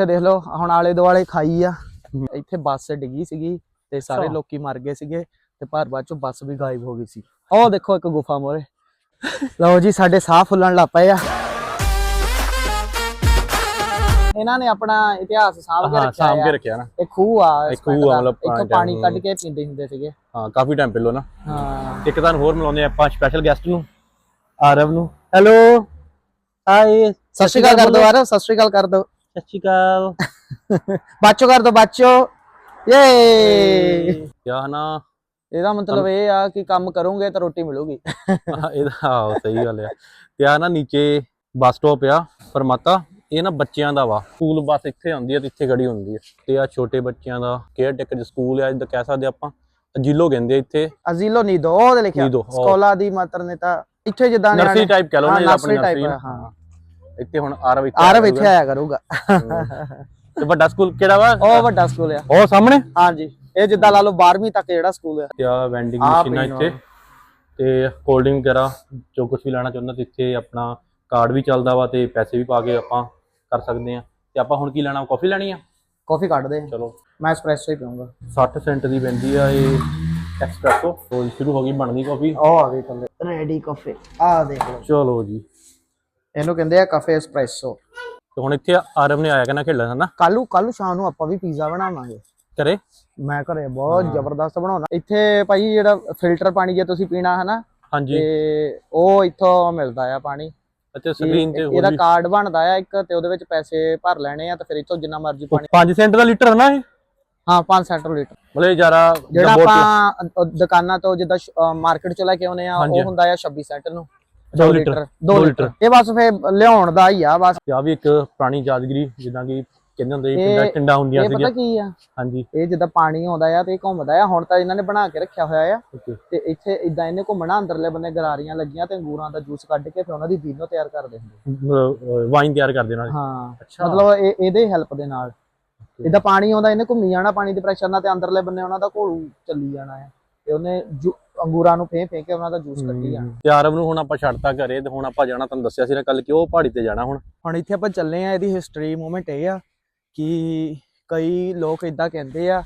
ਤੇ ਦੇਖ ਲਓ ਹੁਣ ਆਲੇ ਦੁਆਲੇ ਖਾਈ ਆ। ਇੱਥੇ ਬੱਸ ਡਿੱਗੀ ਸੀਗੀ ਤੇ ਸਾਰੇ। ਲੋਕੀ ਮਰ ਗਏ ਸੀਗੇ ਤੇ ਪਰ ਬਾਅਦ ਚੋਂ ਬੱਸ ਵੀ ਗਾਇਬ ਹੋ ਗਈ ਸੀ। ਉਹ ਦੇਖੋ ਇੱਕ ਗੁਫਾ ਮੋਰੇ। ਲਓ ਜੀ ਸਾਡੇ ਸਾਹ ਫੁੱਲਣ ਲੱਗ ਪਏ ਆ। ਇਹਨਾਂ ਨੇ ਆਪਣਾ ਇਤਿਹਾਸ ਸਾਂਭ ਕੇ ਰੱਖਿਆ ਸਾਂਭ ਕੇ ਆ। ਰੱਖਿਆ ਨਾ। ਇਹ ਖੂਹ ਆ ਇਹ ਖੂਹ ਆ। ਮਤਲਬ ਇੱਥੋਂ ਪਾਣੀ ਕੱਢ ਕੇ ਪੀਂਦੇ ਹੁੰਦੇ ਸੀਗੇ। ਹਾਂ ਕਾਫੀ ਟਾਈਮ ਪਹਿਲਾਂ ਨਾ। ਹਾਂ। ਇੱਕ ਤੁਹਾਨੂੰ ਹੋਰ ਮਿਲਾਉਂਦੇ ਆਪਾਂ ਸਪੈਸ਼ਲ ਗੈਸਟ ਨੂੰ ਆਰਵ ਨੂੰ। ਹੈਲੋ ਹਾਈ ਸਤਿ ਸ਼੍ਰੀ ਅਕਾਲ ਕਰ ਦੋ ਆਰੋ ਸਤਿ ਸ਼੍ਰੀ ਅਕਾਲ ਕਰ ਦੋ ਸਤਿ ਸ਼੍ਰੀ ਅਕਾਲ। ਬਾਚੋ ਕਰ ਦੋ ਬਾਚੋ। ਯੇ ਕਿਆ ਨਾ? ਇਹਦਾ ਮਤਲਬ ਇਹ ਆ ਕਿ ਕੰਮ ਕਰੋਗੇ ਤਾਂ ਰੋਟੀ ਮਿਲੂਗੀ। ਇਹਦਾ ਆਹੋ ਸਹੀ ਗੱਲ ਆ। ਤੇ ਆ ਨਾ ਨੀਚੇ ਬੱਸ ਸਟਾਪ ਆ ਪਰਮਾਤਾ। ਇਹ ਨਾ ਬੱਚਿਆਂ ਦਾ ਵਾ। ਸਕੂਲ ਬੱਸ ਇੱਥੇ ਆਉਂਦੀ ਆ ਤੇ ਇੱਥੇ ਖੜੀ ਹੁੰਦੀ ਆ। ਤੇ ਆ ਛੋਟੇ ਬੱਚਿਆਂ ਦਾ ਕੇਅਰ ਟੇਕਰ ਸਕੂਲ ਆ ਜਿੱਦਾਂ ਕਹਿ ਸਕਦੇ ਆਪਾਂ। ਅਜੀਲੋ ਕਹਿੰਦੇ ਇੱਥੇ। ਅਜ਼ੀਲੋ ਨੀਦੋ ਉਹਦੇ ਲਿਖਿਆ। ਸਕੋਲਾ ਦੀ ਮਾਤਰ ਨੇ ਤਾਂ ਇੱਥੇ ਜਿੱਦਾਂ ਨਰਸਰੀ ਟਾਈਪ ਕਹਿ ਲਓ ਨਾ ਆਪਣੀ ਨਰਸਰੀ ਹਾਂ। ਇੱਥੇ ਹੁਣ ਆਰਵ ਇੱਥੇ ਆਰਵ ਆਇਆ ਇੱਥੇ ਆਇਆ ਕਰੂਗਾ। ਤੇ ਵੱਡਾ ਸਕੂਲ ਕਿਹੜਾ ਵਾ? ਉਹ ਵੱਡਾ ਸਕੂਲ ਆ। ਉਹ ਸਾਹਮਣੇ? ਹਾਂਜੀ। ਇਹ ਜਿੱਦਾਂ ਲਾ ਲਓ 12ਵੀਂ ਤੱਕ ਜਿਹੜਾ ਸਕੂਲ ਆ। ਤੇ ਆ ਵੈਂਡਿੰਗ ਮਸ਼ੀਨਾਂ ਇੱਥੇ ਤੇ ਕੋਲਡ ਡਰਿੰਕ ਵਗੈਰਾ ਜੋ ਕੁਝ ਵੀ ਲੈਣਾ ਚਾਹੁੰਦਾ ਤੇ ਇੱਥੇ ਆਪਣਾ ਕਾਰਡ ਵੀ ਚੱਲਦਾ ਵਾ ਤੇ ਪੈਸੇ ਵੀ ਪਾ ਕੇ ਆਪਾਂ ਕਰ ਸਕਦੇ ਆ ਤੇ ਆਪਾਂ ਹੁਣ ਕੀ ਲੈਣਾ? ਕਾਫੀ ਲੈਣੀ ਆ? ਕਾਫੀ ਕੱਢ ਦੇ। ਚਲੋ। ਮੈਂ ਐਸਪ੍ਰੈਸੋ ਹੀ ਪੀਊਂਗਾ। 60 ਸੈਂਟ ਦੀ ਪੈਂਦੀ ਆ ਇਹ ਐਕਸਪ੍ਰੈਸੋ ਤੋਂ ਸ਼ੁਰੂ ਹੋ ਗਈ ਬਣਨੀ ਕਾਫੀ ਉਹ ਆ ਗਈ ਥੱਲੇ। ਰੈਡੀ ਕਾਫੀ ਆ ਦੇਖ ਲਓ। ਚਲੋ ਜੀ। ਇਹਨੂੰ ਕਹਿੰਦੇ ਆ ਕਾਫੇ ਐਸਪ੍ਰੈਸੋ ਤੇ ਹੁਣ ਇੱਥੇ ਆਰਮ ਨੇ ਆਇਆ ਕਿ ਨਾ ਖੇਡਣ ਹਨਾ ਕੱਲੂ ਕੱਲੂ ਸ਼ਾਮ ਨੂੰ ਆਪਾਂ ਵੀ ਪੀਜ਼ਾ ਬਣਾਵਾਂਗੇ। ਕਰੇ ਮੈਂ ਘਰੇ ਬਹੁਤ ਜ਼ਬਰਦਸਤ ਬਣਾਉਣਾ। ਇੱਥੇ ਭਾਈ ਜਿਹੜਾ ਫਿਲਟਰ ਪਾਣੀ ਜੇ ਤੁਸੀਂ ਪੀਣਾ ਹੈ ਨਾ ਹਾਂਜੀ। ਤੇ ਉਹ ਇੱਥੋਂ ਮਿਲਦਾ ਆ ਪਾਣੀ। ਅੱਛਾ ਸਕਰੀਨ ਤੇ ਇਹਦਾ ਕਾਰਡ ਬਣਦਾ ਆ ਇੱਕ ਤੇ ਉਹਦੇ ਵਿੱਚ ਪੈਸੇ ਭਰ ਲੈਣੇ ਆ ਤੇ ਫਿਰ ਇੱਥੋਂ ਜਿੰਨਾ ਮਰਜ਼ੀ ਪਾਣੀ 5 ਸੈਂਟ ਦਾ ਲੀਟਰ ਹੈ ਨਾ ਇਹ? ਹਾਂ 5 ਸੈਂਟ ਲੀਟਰ। ਮਤਲਬ ਜ਼ਿਆਦਾ ਜਿਹੜਾ ਆਪਾਂ ਦੁਕਾਨਾਂ ਤੋਂ ਜਿੱਦਾਂ ਮਾਰਕੀਟ ਚੋਂ ਲੈ ਕੇ ਆਉਨੇ ਆ। ਉਹ ਹੁੰਦਾ ਆ 26 ਸੈਂਟ ਨੂੰ। ਦੋ 2 ਲੀਟਰ, ਲੀਟਰ ਦੋ 2 ਲੀਟਰ। ਇਹ ਬਸ ਫੇ ਲਿਆਉਣ ਦਾ ਹੀ ਆ ਬਸ। ਆ ਵੀ ਇੱਕ ਪੁਰਾਣੀ ਯਾਦਗਿਰੀ ਜਿੱਦਾਂ ਕਿ ਕਹਿੰਦੇ ਹੁੰਦੇ ਸੀ ਇਹ- ਪਿੰਡਾਂ ਟਿੰਡਾਂ ਹੁੰਦੀਆਂ ਇਹ ਪਤਾ ਕੀ ਆ? ਹਾਂਜੀ। ਇਹ ਜਿੱਦਾਂ ਪਾਣੀ ਆਉਂਦਾ ਆ ਤੇ ਇਹ ਘੁੰਮਦਾ ਆ ਹੁਣ ਤਾਂ ਇਹਨਾਂ ਨੇ ਬਣਾ ਕੇ ਰੱਖਿਆ ਹੋਇਆ ਆ। ਤੇ ਇੱਥੇ ਇਦਾਂ ਇਹਨੇ ਘੁੰਮਣਾ ਅੰਦਰਲੇ ਬੰਨੇ ਗਰਾਰੀਆਂ ਲੱਗੀਆਂ ਤੇ ਅੰਗੂਰਾਂ ਦਾ ਜੂਸ ਕੱਢ ਕੇ ਫਿਰ ਉਹਨਾਂ ਦੀ ਵੀਨੋ ਤਿਆਰ ਕਰਦੇ ਹੁੰਦੇ ਵਾਈਨ ਤਿਆਰ ਕਰਦੇ ਨਾਲ। ਹਾਂ। ਅੱਛਾ। ਮਤਲਬ ਇਹ ਇਹਦੇ ਹੈਲਪ ਦੇ ਨਾਲ। ਇਦਾਂ ਪਾਣੀ ਆਉਂਦਾ ਇਹਨੇ ਘੁੰਮੀ ਜਾਣਾ ਪਾਣੀ ਦੇ ਪ੍ਰੈਸ਼ਰ ਨਾਲ ਤੇ ਅੰਦਰਲੇ ਬੰਨੇ ਉਹਨਾਂ ਦਾ ਘੋਲੂ ਚੱਲੀ ਜਾਣਾ ਹੈ ਤੇ ਉਹਨੇ ਜੂ- ਅੰਗੂਰਾਂ ਨੂੰ ਫੇਂ ਫੇਂ ਕੇ ਉਹਨਾਂ ਦਾ ਜੂਸ ਕੱਢੀ ਤੇ ਆਰਵ ਨੂੰ ਹੁਣ ਆਪਾਂ ਛੱਡਤਾ ਘਰੇ ਤੇ ਹੁਣ ਆਪਾਂ ਜਾਣਾ ਤੁਹਾਨੂੰ ਦੱਸਿਆ ਸੀ ਨਾ ਕੱਲ ਕਿ ਉਹ ਪਹਾੜੀ ਤੇ ਜਾਣਾ ਹੁਣ। ਹੁਣ ਇੱਥੇ ਆਪਾਂ ਚੱਲੇ ਆ ਇਹਦੀ ਹਿਸਟਰੀ ਮੂਵਮੈਂਟ ਇਹ ਆ ਕਿ ਕਈ ਲੋਕ ਇਦਾਂ ਕਹਿੰਦੇ ਆ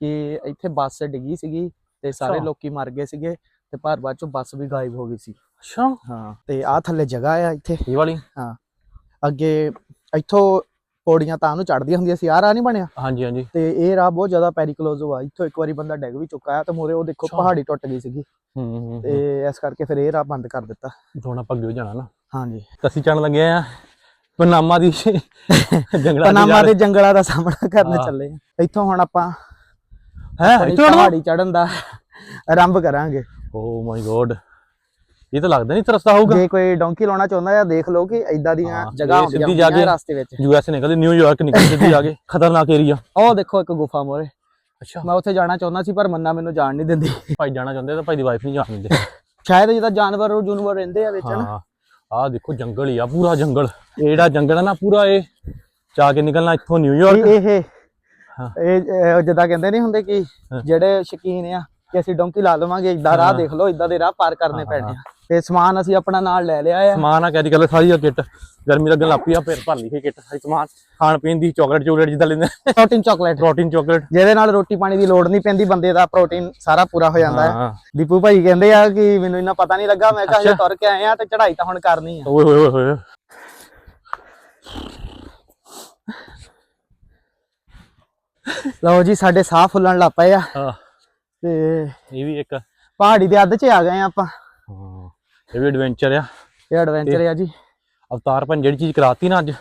ਕਿ ਇੱਥੇ ਬੱਸ ਡਿੱਗੀ ਸੀਗੀ ਤੇ ਸਾਰੇ। ਲੋਕੀ ਮਰ ਗਏ ਸੀਗੇ ਤੇ ਪਰ ਬਾਅਦ ਚੋਂ ਬੱਸ ਵੀ ਗਾਇਬ ਹੋ ਗਈ ਸੀ। ਅੱਛਾ। ਹਾਂ ਤੇ ਆਹ ਥੱਲੇ ਜਗ੍ਹਾ ਆ ਇੱਥੇ। ਇਹ ਵਾਲੀ? ਅੱਗੇ ਇੱਥੋਂ ਪੌੜੀਆਂ ਤਾਂ ਨੂੰ ਚੜਦੀਆਂ ਹੁੰਦੀਆਂ ਸੀ ਆਹ ਰਾਹ ਨਹੀਂ ਬਣਿਆ। ਹਾਂਜੀ ਹਾਂਜੀ। ਤੇ ਇਹ ਰਾਹ ਬਹੁਤ ਜ਼ਿਆਦਾ ਪੈਰੀਕਲੋਜ਼ ਹੋਆ। ਇੱਥੋਂ ਇੱਕ ਵਾਰੀ ਬੰਦਾ ਡਿੱਗ ਵੀ ਚੁੱਕਾ ਆ ਤੇ ਮੋਰੇ ਉਹ ਦੇਖੋ। ਪਹਾੜੀ ਟੁੱਟ ਗਈ ਸੀਗੀ। ਹੂੰ ਹੂੰ ਤੇ ਇਸ ਕਰਕੇ ਫਿਰ ਇਹ ਰਾਹ ਬੰਦ ਕਰ ਦਿੱਤਾ। ਹੁਣ ਆਪਾਂ ਅੱਗੇ ਜਾਣਾ ਨਾ। ਹਾਂਜੀ। ਅਸੀਂ ਚੜਨ ਲੱਗੇ ਆ ਪਨਾਮਾ ਦੀ ਜੰਗਲਾਂ ਪਨਾਮਾ ਦੇ ਜੰਗਲਾਂ ਦਾ ਸਾਹਮਣਾ ਕਰਨ। ਚੱਲੇ ਆ। ਇੱਥੋਂ ਹੁਣ ਆਪਾਂ ਹੈ ਪਹਾੜੀ ਚੜਨ ਦਾ ਆਰੰਭ ਕਰਾਂਗੇ। ਓ ਮਾਈ ਗੋਡ ਇਹ ਤਾਂ ਲੱਗਦਾ ਨਹੀਂ ਰਸਤਾ ਹੋਊਗਾ। ਜੇ ਕੋਈ ਡੋਂਕੀ ਲਾਉਣਾ ਚਾਹੁੰਦਾ ਆ ਦੇਖ ਲਓ ਕਿ ਇਦਾਂ ਦੀਆਂ ਜਗ੍ਹਾ ਸਿੱਧੀ ਜਾ ਕੇ- ਰਸਤੇ ਵਿੱਚ। ਯੂ ਐਸ ਨਿਕਲਦੇ ਨਿਊਯਾਰਕ ਨਿਕਲਦੇ ਸਿੱਧੀ ਆ ਕੇ ਖਤਰਨਾਕ ਏਰੀਆ ਉਹ ਦੇਖੋ ਇੱਕ ਗੁਫਾ ਮੋਰੇ। ਅੱਛਾ। ਮੈਂ ਉੱਥੇ ਜਾਣਾ ਚਾਹੁੰਦਾ ਸੀ ਪਰ ਮੰਨਾ ਮੈਨੂੰ ਜਾਣ ਨਹੀਂ ਦਿੰਦੀ। ਭਾਈ ਜਾਣਾ ਚਾਹੁੰਦੇ ਤਾਂ ਭਾਈ ਦੀ ਵਾਈਫ ਨਹੀਂ ਜਾਣ ਦਿੰਦੇ। ਸ਼ਾਇਦ ਜਿੱਦਾਂ ਜਾਨਵਰ ਜੁਨਵਰ ਰਹਿੰਦੇ ਆ ਵਿੱਚ ਨਾ। ਆਹ ਦੇਖੋ ਜੰਗਲ ਹੀ ਆ ਪੂਰਾ ਜੰਗਲ। ਇਹ ਜਿਹੜਾ ਜੰਗਲ ਹੈ ਨਾ ਪੂਰਾ ਇਹ। ਜਾ ਕੇ ਨਿਕਲਣਾ ਇੱਥੋਂ ਨਿਊਯਾਰਕ ਇਹ ਇਹ ਜਿੱਦਾਂ ਕਹਿੰਦੇ ਨਹੀਂ ਹੁੰਦੇ ਕਿ। ਜਿਹੜੇ ਸ਼ਕੀਨ ਆ ਕਿ ਅਸੀਂ ਡੋਂਕੀ ਲਾ ਲਵਾਂਗੇ ਇਦਾਂ ਰਾਹ। ਦੇਖ ਲਓ ਇਦਾਂ ਦੇ ਰਾਹ ਪਾਰ ਕਰਨੇ ਪੈਣੇ ਆ। ਤੇ ਸਮਾਨ ਅਸੀਂ ਆਪਣਾ ਨਾਲ ਲੈ ਲਿਆ ਆ। ਸਮਾਨ ਆ ਕੈਰੀ ਕਰ ਸਾਰੀ ਆ ਕਿੱਟ। ਗਰਮੀ ਲੱਗਣ ਲੱਗ ਪਈ ਆ ਫਿਰ ਭਰ ਲਈ ਇਹ ਕਿੱਟ ਸਾਰੀ ਸਮਾਨ। ਖਾਣ ਪੀਣ ਦੀ ਚਾਕਲੇਟ ਚੋਕਲੇਟ ਜਿੱਦਾਂ ਲੈਂਦੇ ਪ੍ਰੋਟੀਨ ਚਾਕਲੇਟ ਪ੍ਰੋਟੀਨ ਚਾਕਲੇਟ ਜਿਹਦੇ ਨਾਲ ਰੋਟੀ ਪਾਣੀ ਦੀ ਲੋੜ ਨਹੀਂ ਪੈਂਦੀ ਬੰਦੇ ਦਾ ਪ੍ਰੋਟੀਨ ਸਾਰਾ ਪੂਰਾ ਹੋ ਜਾਂਦਾ ਹੈ। ਦੀਪੂ ਭਾਈ ਕਹਿੰਦੇ ਆ ਕਿ ਮੈਨੂੰ ਇੰਨਾ ਪਤਾ ਨਹੀਂ ਲੱਗਾ ਮੈਂ ਕਿਹਾ ਅੱਛਾ। ਤੁਰ ਕੇ ਆਏ ਆ ਤੇ ਚੜ੍ਹਾਈ ਤਾਂ ਹੁਣ ਕਰਨੀ ਆ। ਓਏ ਹੋਏ ਹੋਏ ਹੋਏ ਲਓ ਜੀ ਸਾਡੇ ਸਾਹ ਫੁੱਲਣ ਲੱਗ ਪਏ ਆ। ਹਾਂ। ਤੇ ਇਹ ਵੀ ਇੱਕ। ਪਹਾੜੀ ਦੇ ਅੱਧ 'ਚ ਆ ਗਏ ਆ ਆਪਾਂ। ਇਹ ਵੀ ਐਡਵੈਂਚਰ ਆ। ਇਹ ਐਡਵੈਂਚਰ ਆ ਜੀ। ਅਵਤਾਰ ਭੰਜ ਜਿਹੜੀ ਚੀਜ਼ ਕਰਾਤੀ ਨਾ ਅੱਜ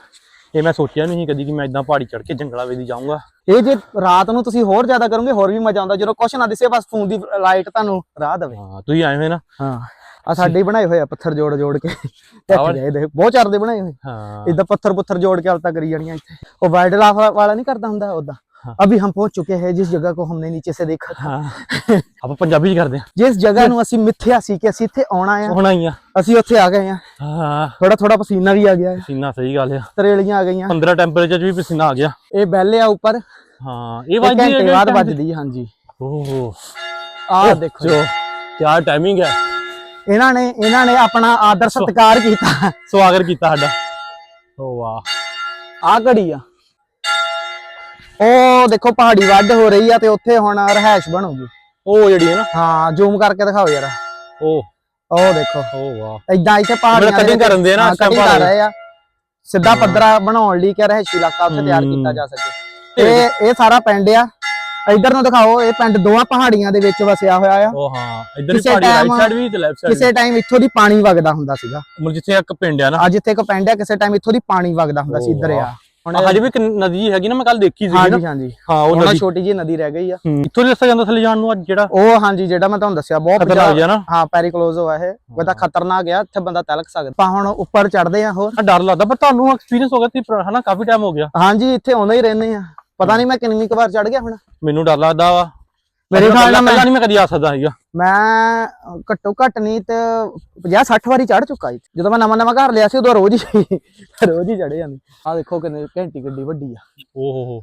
ਇਹ ਮੈਂ ਸੋਚਿਆ ਨਹੀਂ ਕਦੀ ਕਿ ਮੈਂ ਇਦਾਂ ਪਹਾੜੀ ਚੜ ਕੇ ਜੰਗਲਾਂ ਵਿੱਚ ਜਾਊਂਗਾ। ਇਹ ਜੇ ਰਾਤ ਨੂੰ ਤੁਸੀਂ ਹੋਰ ਜ਼ਿਆਦਾ ਕਰੋਗੇ ਹੋਰ ਵੀ ਮਜ਼ਾ ਆਉਂਦਾ। ਜਦੋਂ ਕੁਛ ਨਾ ਦਿਸੇ ਬਸ ਫੋਨ ਦੀ ਲਾਈਟ ਤੁਹਾਨੂੰ ਰਾਹ ਦੇਵੇ। ਹਾਂ ਤੁਸੀਂ ਆਏ ਹੋਏ ਨਾ। ਹਾਂ ਆ ਸਾਡੇ ਬਣਾਏ ਹੋਏ ਆ ਪੱਥਰ ਜੋੜ ਜੋੜ ਕੇ। ਇਹਦੇ ਬਹੁਤ ਚਾਰ ਦੇ ਬਣਾਏ ਹੋਏ। ਹਾਂ। ਇਦਾਂ ਪੱਥਰ ਪੁੱਥਰ ਜੋੜ ਕੇ ਹਲਤਾ ਕਰੀ ਜਾਣੀਆਂ ਇੱਥੇ। ਉਹ ਵਾਈਲਡ ਲਾਈਫ ਵਾਲਾ ਨਹੀਂ ਕਰਦਾ ਹੁੰਦਾ ਉਦਾਂ हाँ। अभी हम पहुंच चुके हैं जिस जगह को हमने नीचे से देखा था ਹਾਂ ਆਪਾਂ ਪੰਜਾਬੀ ਚ ਕਰਦੇ ਆ ਜਿਸ ਜਗ੍ਹਾ ਨੂੰ ਅਸੀਂ ਮਿੱਥਿਆ ਸੀ ਕਿ ਅਸੀਂ ਇੱਥੇ ਆਉਣਾ ਆ ਹੋਣਾ ਹੀ ਆ ਅਸੀਂ ਉੱਥੇ ਆ ਗਏ ਆ ਹਾਂ ਥੋੜਾ ਥੋੜਾ ਪਸੀਨਾ ਵੀ ਆ ਗਿਆ ਹੈ ਪਸੀਨਾ ਸਹੀ ਗੱਲ ਆ ਤਰੇਲੀਆਂ ਆ ਗਈਆਂ 15 ਟੈਂਪਰੇਚਰ ਚ ਵੀ ਪਸੀਨਾ ਆ ਗਿਆ ਇਹ ਬੈਲ ਆ ਉੱਪਰ ਹਾਂ ਇਹ ਇੱਕ ਵੱਜਦੀ ਘੰਟੇ ਬਾਅਦ ਵੱਜਦੀ ਹੈ, ਹਾਂਜੀ ਓਹ ਆਹ ਦੇਖੋ ਜੋ ਕਿਆ ਟਾਈਮਿੰਗ ਹੈ ਇਹਨਾਂ ਨੇ ਇਹਨਾਂ ਨੇ ਆਪਣਾ ਆਦਰ ਸਤਿਕਾਰ ਕੀਤਾ ਸਵਾਗਤ ਕੀਤਾ ਸਾਡਾ ਓ ਵਾਹ ਆ ਘੜੀ ਆ ਉਹ ਦੇਖੋ ਪਹਾੜੀ ਵੱਧ ਹੋ ਰਹੀ ਆ ਤੇ ਉੱਥੇ ਹੁਣ ਰਹਿائش ਬਣੂਗੀ। ਉਹ ਜਿਹੜੀ ਹੈ ਨਾ। ਹਾਂ ਜ਼ੂਮ ਕਰਕੇ ਦਿਖਾਓ ਯਾਰ। ਉਹ। ਉਹ ਦੇਖੋ। ਉਹ ਵਾਹ। ਇਦਾਂ ਇੱਥੇ ਪਹਾੜੀਆਂ ਕਟਿੰਗ ਕਰਨ ਦੇ ਨਾ ਸਟੈਪ ਆ ਰਹੇ ਆ। ਸਿੱਧਾ ਪੱਧਰਾ ਬਣਾਉਣ ਲਈ ਕਿ ਰਹਿਸ਼ੀ ਇਲਾਕਾ ਉੱਥੇ ਤਿਆਰ ਕੀਤਾ ਜਾ ਸਕੇ। ਇਹ ਇਹ ਸਾਰਾ ਪਿੰਡ ਆ। ਇਧਰ ਨੂੰ ਦਿਖਾਓ ਇਹ ਪਿੰਡ ਦੋਹਾਂ ਪਹਾੜੀਆਂ ਦੇ ਵਿੱਚ ਵਸਿਆ ਹੋਇਆ ਆ। ਉਹ ਹਾਂ ਇਧਰ ਪਹਾੜੀ ਰਾਈਟ ਸਾਈਡ ਵੀ ਤੇ ਲੈਫਟ ਸਾਈਡ ਕਿਸੇ ਟਾਈਮ ਇੱਥੋਂ ਦੀ ਪਾਣੀ ਵਗਦਾ ਹੁੰਦਾ ਸੀਗਾ। ਮਤਲਬ ਜਿੱਥੇ ਇੱਕ ਪਿੰਡ ਆ ਨਾ। ਆ ਜਿੱਥੇ ਇੱਕ ਪਿੰਡ ਆ ਕਿਸੇ ਟਾਈਮ ਇੱਥੋਂ ਦੀ ਪਾਣੀ ਵਗਦਾ ਹੁੰਦਾ ਸੀ ਇਧਰ ਆ। ਹੁਣ ਹਜੇ ਵੀ ਇੱਕ ਨਦੀ ਹੈਗੀ ਨਾ ਮੈਂ ਕੱਲ ਦੇਖੀ ਸੀ ਹਾਂਜੀ ਹਾਂਜੀ। ਹਾਂ ਉਹ ਨਦੀ। ਛੋਟੀ ਜੀ ਨਦੀ ਰਹਿ ਗਈ ਆ। ਇੱਥੋਂ ਰਸਤਾ ਜਾਂਦਾ ਥੱਲੇ ਜਾਣ ਨੂੰ ਅੱਜ ਜਿਹੜਾ? ਉਹ ਹਾਂਜੀ ਜਿਹੜਾ ਮੈਂ ਤੁਹਾਨੂੰ ਦੱਸਿਆ ਬਹੁਤ ਖਤਰਨਾਕ ਜਿਹਾ ਨਾ। ਹਾਂ ਪੈਰੀਕਲੋਜ਼ ਹੋਇਆ ਇਹ। ਉਹਦਾ ਖਤਰਨਾਕ ਆ ਇੱਥੇ ਬੰਦਾ ਤਲਕ ਸਕਦਾ। ਆਪਾਂ ਹੁਣ ਉੱਪਰ ਚੜਦੇ ਆ ਹੋਰ। ਡਰ ਲੱਗਦਾ ਪਰ ਤੁਹਾਨੂੰ ਐਕਸਪੀਰੀਅੰਸ ਹੋ ਗਿਆ ਤੇ ਪੁਰਾ- ਹਨਾ? ਕਾਫੀ ਟਾਈਮ ਹੋ ਗਿਆ। ਹਾਂਜੀ ਇੱਥੇ ਆਉਂਦੇ ਹੀ ਰਹਿੰਦੇ ਆ। ਪਤਾ ਨਹੀਂ ਮੈਂ ਕਿੰਨੀ ਕੁ ਵਾਰ ਚੜ ਗਿਆ ਹੁਣ। ਮੈਨੂੰ ਡਰ ਲੱਗਦਾ ਵਾ। ਮੇਰੇ ਖਿਆਲ ਨਾਲ ਮੈਂ ਪਹਿਲਾਂ ਨਹੀਂ ਮੈਂ ਕਦੀ ਆ ਸਕਦਾ ਸੀਗਾ। ਮੈਂ ਘੱਟੋ ਘੱਟ ਨਹੀਂ ਤੇ 50 60 ਵਾਰੀ ਚੜ ਚੁੱਕਾ ਜੀ ਜਦੋਂ ਮੈਂ ਨਵਾਂ ਨਵਾਂ ਘਰ ਲਿਆ ਸੀ ਉਦੋਂ ਰੋਜ਼ ਹੀ ਰੋਜ਼ ਹੀ ਚੜੇ ਜਾਂਦੇ। ਆ ਦੇਖੋ ਕਿੰਨੇ ਘੰਟੀ ਗੱਡੀ ਵੱਡੀ ਆ। ਓ ਹੋ।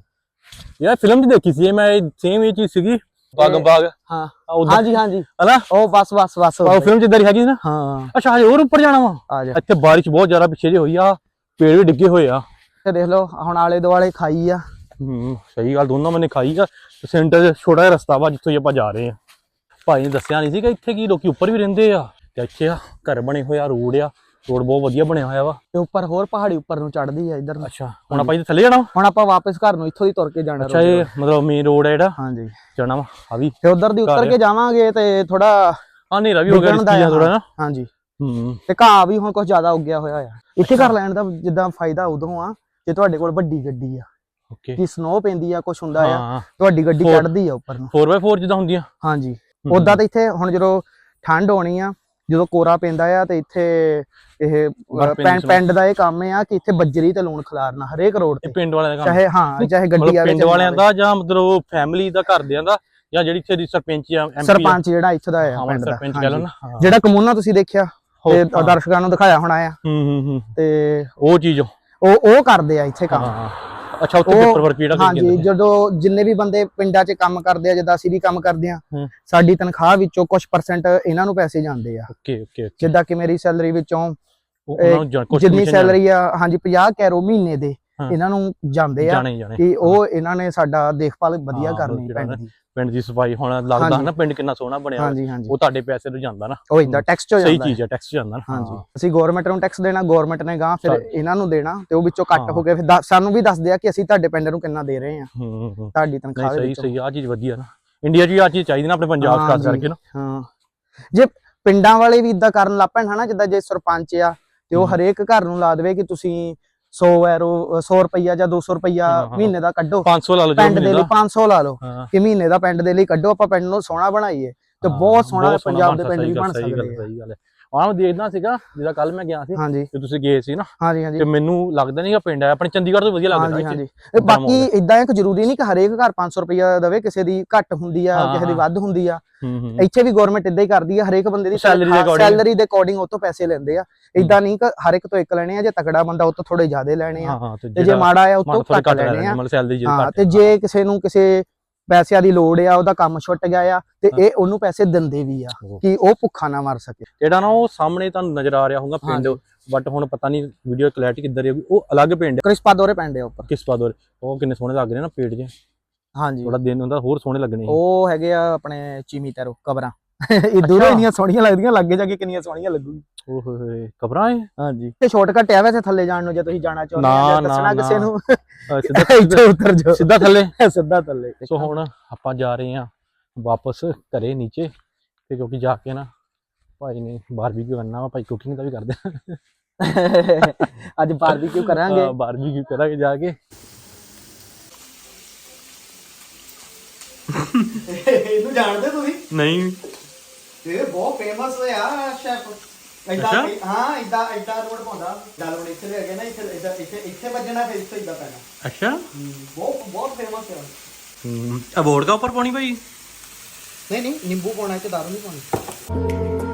ਯਾਰ ਫਿਲਮ 'ਚ ਦੇਖੀ ਸੀ ਮੈਂ ਸੇਮ ਇਹ ਚੀਜ਼ ਸੀਗੀ। ਬਾਗ ਬਾਗ। ਹਾਂ। ਹਾਂਜੀ ਹਾਂਜੀ। ਹਨਾ? ਉਹ ਬਸ ਬਸ ਬਸ। ਉਹ ਫਿਲਮ 'ਚ ਇਧਰ ਹੈਗੀ ਸੀ ਨਾ? ਹਾਂ। ਅੱਛਾ ਹਜੇ ਹੋਰ ਉੱਪਰ ਜਾਣਾ ਵਾ? ਆ ਜਾ। ਇੱਥੇ ਬਾਰਿਸ਼ ਬਹੁਤ ਜ਼ਿਆਦਾ ਪਿੱਛੇ ਜੇ ਹੋਈ ਆ। ਪੇੜ ਵੀ ਡਿੱਗੇ ਹੋਏ ਆ। ਤੇ ਦੇਖ ਲਓ ਹੁਣ ਆਲੇ ਦੁਆਲੇ ਖਾਈ ਆ। ਹੂੰ ਸਹੀ ਗੱਲ ਦੋਨੋਂ ਮੈਨੇ ਖਾਈ ਆ। ਸੈਂਟਰ ਛੋਟਾ ਜਿਹਾ ਰਸਤਾ ਵਾ ਜਿੱਥੋਂ ਆਪਾਂ ਜਾ ਰਹੇ ਆ ਭਾਈ ਨੇ ਦੱਸਿਆ ਨਹੀਂ ਸੀ ਕਿ ਇੱਥੇ ਕੀ ਲੋਕੀ ਉੱਪਰ ਵੀ ਰਹਿੰਦੇ ਆ। ਤੇ ਇੱਥੇ ਆ ਘਰ ਬਣੇ ਹੋਏ ਆ ਰੋਡ ਆ ਰੋਡ ਬਹੁਤ ਵਧੀਆ ਬਣਿਆ ਹੋਇਆ ਵਾ। ਤੇ ਉੱਪਰ ਹੋਰ ਪਹਾੜੀ ਉੱਪਰ ਨੂੰ ਚੜਦੀ ਆ ਇੱਧਰ ਨੂੰ। ਅੱਛਾ ਹੁਣ ਆਪਾਂ ਇੱਥੇ ਥੱਲੇ ਜਾਣਾ? ਹੁਣ ਆਪਾਂ ਵਾਪਸ ਘਰ ਨੂੰ ਇੱਥੋਂ ਦੀ ਤੁਰ ਕੇ ਜਾਣਾ ਅੱਛਾ ਇਹ ਮਤਲਬ ਮੇਨ ਰੋਡ ਹੈ ਜਿਹੜਾ? ਹਾਂਜੀ। ਜਾਣਾ ਵਾ ਆ ਵੀ। ਤੇ ਉਧਰ ਦੀ ਉੱਤਰ। ਕੇ ਜਾਵਾਂਗੇ ਤੇ ਥੋੜਾ ਆ ਹਨੇਰਾ ਵੀ ਹੋ ਗਿਆ ਰਿਸਕੀ ਥੋੜਾ ਨਾ। ਹਾਂਜੀ। ਹੂੰ। ਤੇ ਘਾਹ ਵੀ ਹੁਣ ਕੁਝ ਜ਼ਿਆਦਾ ਉੱਗਿਆ ਹੋਇਆ ਆ। ਇੱਥੇ ਘਰ ਲੈਣ ਦਾ ਜਿੱਦਾਂ ਫਾਇਦਾ ਉਦੋਂ ਆ ਜੇ ਤੁਹਾਡੇ ਕੋਲ ਵੱਡੀ ਗੱਡੀ ਆ। ਓਕੇ ਕਿ ਸਨੋ ਪੈਂਦੀ ਆ ਕੁਝ ਹੁੰਦਾ ਆ ਹਾਂ। ਤੁਹਾਡੀ ਗੱਡੀ। ਚੜਦੀ ਆ ਉੱਪਰ ਨੂੰ। 4x4 ਜਿੱਦਾਂ ਹੁੰਦੀਆਂ। ਹਾਂਜੀ। ਉਦਾਂ ਤਾਂ ਇੱਥੇ ਹੁਣ ਜਦੋਂ ਠੰਡ ਹੋਣੀ ਆ ਜਦੋਂ ਕੋਰਾ ਪੈਂਦਾ ਆ ਤੇ ਇੱਥੇ ਇਹ ਅਹ, ਪੈਂਦੀ। ਪਿੰਡ ਦਾ ਇਹ ਕੰਮ ਆ ਕਿ ਇੱਥੇ ਬੱਜਰੀ ਤੇ ਲੂਣ ਖਿਲਾਰਨਾ ਹਰੇਕ ਰੋਡ ਇਹ ਤੇ ਪਿੰਡ ਵਾਲਿਆਂ ਦਾ ਕੰਮ। ਚਾਹੇ ਹਾਂ ਚਾਹੇ ਗੱਡੀ ਮਤਲਬ ਆਵੇ ਪਿੰਡ ਚਾਹੇ ਵਾਲਿਆਂ ਨਾ ਦਾ ਜਾਂ ਮਤਲਬ ਫੈਮਿਲੀ ਦਾ ਘਰਦਿਆਂ ਦਾ ਜਾਂ ਜਿਹੜੀ ਇੱਥੇ ਦੀ ਸਰਪੰਚ ਆ ਆਵੇ। ਐਮਪੀ ਸਰਪੰਚ ਜਿਹੜਾ ਇੱਥੇ ਦਾ ਆ ਪਿੰਡ ਦਾ। ਸਰਪੰਚ ਕਹਿ ਲਓ ਹਾਂਜੀ। ਨਾ ਹਾਂ। ਜਿਹੜਾ ਕਮੂਨਾ ਤੁਸੀਂ ਦੇਖਿਆ ਤੇ ਹਾਂ। ਦਰਸ਼ਕਾਂ ਨੂੰ ਦਿਖਾਇਆ ਹੋਣਾ ਆ। ਹੂੰ ਹੂੰ ਹੂੰ। ਤੇ ਉਹ ਚੀਜ਼ ਉਹ ਉਹ ਕਰਦੇ ਆ ਇੱਥੇ ਕੰਮ। ਹਾਂ। ਅੱਛਾ ਉੱਥੇ ਪੇਪਰ ਵਰਕ ਜਿਹੜਾ ਹਾਂਜੀ ਜਦੋਂ ਜਿੰਨੇ ਵੀ ਬੰਦੇ ਪਿੰਡਾਂ 'ਚ ਕੰਮ ਕਰਦੇ ਆ ਜਿੱਦਾਂ ਅਸੀਂ ਵੀ ਕੰਮ ਕਰਦੇ ਆ। ਸਾਡੀ ਤਨਖਾਹ ਵਿੱਚੋਂ ਕੁਝ ਪਰਸੈਂਟ ਇਹਨਾਂ ਨੂੰ ਪੈਸੇ ਜਾਂਦੇ ਆ। ਓਕੇ ਓਕੇ ਜਿੱਦਾਂ ਕਿ ਮੇਰੀ ਸੈਲਰੀ ਵਿੱਚੋਂ ਜਿੰਨੀ ਸੈਲਰੀ ਆ ਹਾਂਜੀ 50 ਕੈਰੋ ਮਹੀਨੇ ਦੇ। ਇਹਨਾਂ ਨੂੰ ਜਾਂਦੇ ਆ ਕਿ ਉਹ ਇਹਨਾਂ ਨੇ ਸਾਡਾ ਦੇਖਭਾਲ ਵਧੀਆ ਕਰਨੀ ਜਿਹੜਾ ਪਿੰਡ ਦੀ ਸਫ਼ਾਈ ਹੁਣ ਲੱਗਦਾ। ਨਾ ਪਿੰਡ ਕਿੰਨਾ ਸੋਹਣਾ ਬਣਿਆ। ਹਾਂਜੀ ਹਾਂਜੀ। ਉਹ ਤੁਹਾਡੇ ਪੈਸੇ ਤੋਂ ਜਾਂਦਾ ਨਾ। ਉਹ ਇਦਾਂ ਟੈਕਸ ਚ ਸਹੀ ਜਾਂਦਾ ਹੈ। ਚੀਜ਼ ਹੈ ਟੈਕਸ ਜਾਂਦਾ ਨਾ। ਹਾਂਜੀ। ਅਸੀਂ ਗਵਰਨਮੈਂਟ ਨੂੰ ਟੈਕਸ ਦੇਣਾ ਗਵਰਨਮੈਂਟ ਨੇ ਗਾਂ ਫਿਰ ਇਹਨਾਂ ਨੂੰ ਦੇਣਾ ਤੇ ਉਹ ਵਿੱਚੋਂ ਕੱਟ ਹਾਂ। ਕੇ ਫਿਰ ਸਾਨੂੰ ਵੀ ਦੱਸਦੇ ਆ ਕਿ ਅਸੀਂ ਤੁਹਾਡੇ ਪਿੰਡ ਨੂੰ ਕਿੰਨਾ ਦੇ ਰਹੇ ਆ ਤੁਹਾਡੀ ਤਨਖਾਹ ਸਹੀ ਸਹੀ। ਆ ਚੀਜ਼ ਵਧੀਆ ਨਾ। ਇੰਡੀਆ 'ਚ ਵੀ ਆ ਚੀਜ਼ ਚਾਹੀਦੀ ਨਾ ਆਪਣੇ ਪੰਜਾਬ ਖਾਸ ਕਰਕੇ ਨਾ। ਹਾਂ। ਜੇ ਪਿੰਡਾਂ ਵਾਲੇ ਵੀ ਇਦਾਂ ਕਰਨ ਲੱਗ ਪੈਣ ਹਨਾ ਜਿੱਦਾਂ ਜੇ ਸਰਪੰਚ ਆ ਤੇ ਉਹ। ਹਰੇਕ ਘਰ ਨੂੰ ਲਾ ਦੇਵੇ ਕਿ ਤੁਸੀਂ 100 ਐਰੋ 100 ਰੁਪਈਆ ਜਾਂ 200 ਰੁਪਈਆ। ਮਹੀਨੇ ਦਾ ਕੱਢੋ। 500 ਲਾ ਲਓ ਪਿੰਡ ਦੇ ਲਈ ਦਾ 500 ਲਾ ਲਓ ਕਿ ਮਹੀਨੇ ਦਾ ਪਿੰਡ ਦੇ ਲਈ ਕੱਢੋ ਆਪਾਂ ਪਿੰਡ ਨੂੰ ਸੋਹਣਾ ਬਣਾਈਏ ਤੇ ਬਹੁਤ ਸੋਹਣਾ ਪੰਜਾਬ ਦੇ ਪਿੰਡ ਵੀ ਬਣ ਸਕਦੇ ਹੈ। ਆਹ ਮੈਂ ਦੇਖਦਾ ਸੀਗਾ ਜਿਹਦਾ ਕੱਲ ਮੈਂ ਗਿਆ ਸੀ ਹਾਂਜੀ। ਤੇ ਤੁਸੀਂ ਗਏ ਸੀ ਨਾ? ਹਾਂਜੀ ਹਾਂਜੀ। ਤੇ ਮੈਨੂੰ ਲੱਗਦਾ ਨਹੀਂਗਾ ਪਿੰਡ ਆ ਆਪਣੇ ਚੰਡੀਗੜ੍ਹ ਤੋਂ ਵਧੀਆ ਲੱਗਦਾ ਹਾਂਜੀ। ਹਾਂਜੀ। ਬਾਕੀ ਇਦਾਂ ਇੱਕ ਜ਼ਰੂਰੀ ਨਹੀਂ ਕਿ ਹਰੇਕ ਘਰ 500 ਰੁਪਈਆ ਦੇਵੇ ਕਿਸੇ ਦੀ ਘੱਟ ਹੁੰਦੀ ਆ ਕਿਸੇ ਦੀ। ਵੱਧ ਹੁੰਦੀ ਆ। ਇੱਥੇ ਵੀ ਗਵਰਨਮੈਂਟ ਇਦਾਂ ਹੀ ਕਰਦੀ ਆ ਹਰੇਕ ਬੰਦੇ ਦੀ। ਸੈਲਰੀ ਦੇ ਅਕੋਰਡਿੰਗ ਉਹ ਤੋਂ ਪੈਸੇ ਲੈਂਦੇ ਆ। ਇਦਾਂ ਨਹੀਂ ਕਿ ਹਰ ਇੱਕ ਤੋਂ ਇੱਕ ਲੈਣੇ ਆ ਜੇ ਤਕੜਾ ਬੰਦਾ ਉਹ ਤੋਂ ਥੋੜੇ ਜ਼ਿਆਦਾ ਲੈਣੇ ਆ। ਤੇ ਜੇ ਮਾੜਾ ਆ ਉਹ ਤੋਂ ਘੱਟ ਲੈਣੇ ਆ। ਤੇ ਜੇ ਕਿਸੇ ਨੂੰ ਕਿਸੇ ਪੈਸਿਆਂ ਦੀ ਲੋੜ ਆ ਉਹਦਾ ਕੰਮ ਛੁੱਟ ਗਿਆ ਆ ਤੇ ਇਹ ਉਹਨੂੰ ਪੈਸੇ ਦਿੰਦੇ ਵੀ ਆ। ਕਿ ਉਹ ਭੁੱਖਾ ਨਾ ਮਰ ਸਕੇ। ਜਿਹੜਾ ਨਾ ਉਹ ਸਾਹਮਣੇ ਤੁਹਾਨੂੰ ਨਜ਼ਰ ਆ ਰਿਹਾ ਹੋਊਗਾ ਪਿੰਡ। ਬਟ ਹੁਣ ਪਤਾ ਨਹੀਂ ਵੀਡੀਓ ਕਲੈਰਿਟੀ ਕਿੱਧਰ ਰਹੇਗੀ ਉਹ ਅਲੱਗ ਪਿੰਡ ਹੈ ਦੋਰੇ ਪੈਂਦੇ ਆ ਉੱਪਰ। ਕਿਸ ਪਾਦੋਰ ਉਹ ਕਿੰਨੇ ਸੋਹਣੇ ਲੱਗ ਰਹੇ ਨਾ ਪੇੜ ਜੇ ਹਾਂਜੀ। ਥੋੜਾ ਦਿਨ ਹੁੰਦਾ ਹੋਰ ਸੋਹਣੇ ਲੱਗਣੇ। ਉਹ ਹੈਗੇ ਆ ਆਪਣੇ ਚੀਮੀ ਤਰੋ ਕਬਰਾਂ। ਇਹ ਦੂਰੋਂ ਇੰਨੀਆਂ ਸੋਹਣੀਆਂ ਲੱਗਦੀਆਂ ਲੱਗੇ ਜਾ ਕੇ ਕਿੰਨੀਆਂ ਸੋਹਣੀਆਂ ਲੱਗੂਗੀ। ਓਏ ਹੋਏ ਖਬਰਾਂ ਹੈ ਹਾਂਜੀ। ਤੇ ਸ਼ਾਰਟਕਟ ਆ ਵੈਸੇ ਥੱਲੇ ਜਾਣ ਨੂੰ ਜੇ ਤੁਸੀਂ ਜਾਣਾ ਚਾਹੁੰਦੇ ਨਾ, ਦੱਸਣਾ ਕਿਸੇ ਨਾ। ਨੂੰ। ਸਿੱਧਾ ਇੱਥੇ ਉਤਰ ਜਾਓ। ਸਿੱਧਾ ਥੱਲੇ? ਸਿੱਧਾ ਥੱਲੇ। ਸੋ ਹੁਣ ਆਪਾਂ ਜਾ ਰਹੇ ਹਾਂ ਵਾਪਸ ਘਰੇ ਨੀਚੇ ਤੇ ਕਿਉਂਕਿ ਜਾ ਕੇ ਨਾ ਭਾਈ ਨੇ ਬਾਰਬੀਕਿਊ ਕਰਨਾ ਵਾ ਭਾਈ ਕੁਕਿੰਗ ਦਾ ਵੀ ਕਰਦੇ ਅੱਜ ਬਾਰਬੀਕਿਊ ਕਰਾਂਗੇ। ਬਾਰਬੀਕਿਊ ਕਰਾਂਗੇ ਜਾ ਕੇ। ਇਹਨੂੰ ਜਾਣਦੇ ਤੁਸੀਂ? ਨਹੀਂ। ਇਹ ਬਹੁਤ ਫੇਮਸ ਆ ਸ਼ੈਫ ਅੱਛਾ? ਹਾਂ ਇਦਾਂ ਇਦਾਂ ਰੋਡ ਪਾਉਂਦਾ ਡਾਲ ਰੋਡ ਇੱਥੇ ਲੈ ਗਿਆ ਨਾ ਇੱਥੇ ਇੱਧਰ ਇੱਥੇ ਇੱਥੇ ਵੱਜਣਾ ਫਿਰ ਇੱਥੇ ਇਦਾਂ ਪੈਣਾ। ਅੱਛਾ। ਬਹੁਤ ਬਹੁਤ ਫੇਮਸ ਆ। ਹੂੰ ਅਬੋਰਡ ਦਾ ਉੱਪਰ ਪਾਣੀ ਭਾਈ? ਨਹੀਂ ਨਹੀਂ ਨਿੰਬੂ ਪਾਉਣਾ ਇੱਥੇ ਦਾਰੂ ਨਹੀਂ ਪਾਉਣੀ।